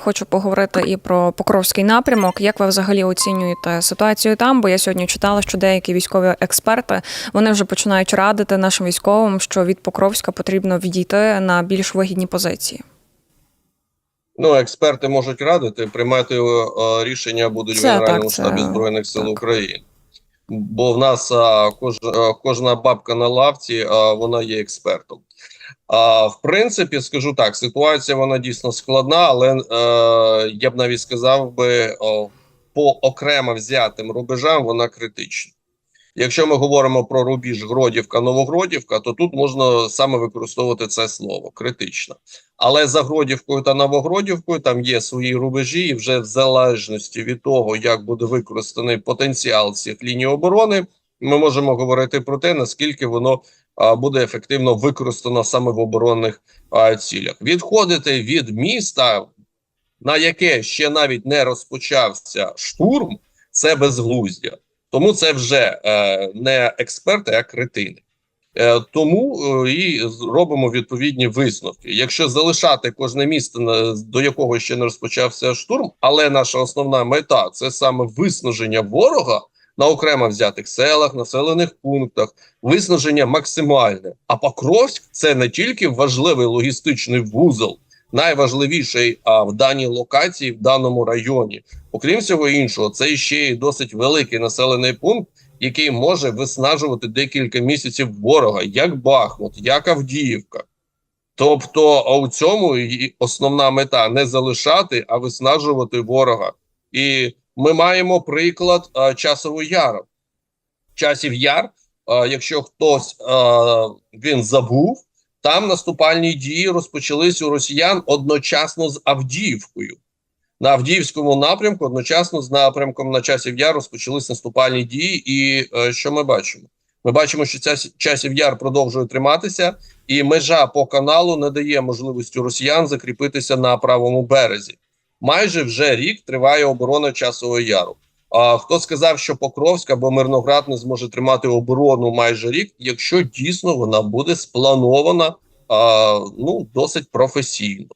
Хочу поговорити і про Покровський напрямок. Як ви взагалі оцінюєте ситуацію там? Бо я сьогодні читала, що деякі військові експерти вони вже починають радити нашим військовим, що від Покровська потрібно відійти на більш вигідні позиції. Ну, експерти можуть радити, приймати е, рішення будуть Це в Генеральному так, це- штабі Збройних сил так. України. Бо в нас а, кож, а, кожна бабка на лавці, а, вона є експертом. А, в принципі, скажу так, ситуація вона дійсно складна, але е, я б навіть сказав би о, по окремо взятим рубежам вона критична. Якщо ми говоримо про рубіж Гродівка, Новогродівка, то тут можна саме використовувати це слово критична. Але за Гродівкою та Новогродівкою там є свої рубежі, і вже в залежності від того, як буде використаний потенціал цих ліній оборони, ми можемо говорити про те, наскільки воно буде ефективно використано саме в оборонних цілях. Відходити від міста, на яке ще навіть не розпочався штурм, це безглуздя. Тому це вже е, не експерти, а кретини. Е, тому е, і робимо відповідні висновки. Якщо залишати кожне місто, до якого ще не розпочався штурм, але наша основна мета це саме виснаження ворога на окремо взятих селах, населених пунктах, виснаження максимальне. А Покровськ це не тільки важливий логістичний вузол, найважливіший а, в даній локації, в даному районі. Окрім всього іншого, це ще й досить великий населений пункт який може виснажувати декілька місяців ворога, як Бахмут, як Авдіївка. Тобто, а у цьому і основна мета не залишати, а виснажувати ворога. І ми маємо приклад а, часового яру. Часів яр, а, якщо хтось а, він забув, там наступальні дії розпочались у росіян одночасно з Авдіївкою. На Авдіївському напрямку одночасно з напрямком на часів яр розпочались наступальні дії. І е, що ми бачимо? Ми бачимо, що ця часів яр продовжує триматися, і межа по каналу не дає можливості росіян закріпитися на правому березі. Майже вже рік триває оборона часового яру. А хто сказав, що Покровськ або Мирноград не зможе тримати оборону майже рік, якщо дійсно вона буде спланована а, ну досить професійно.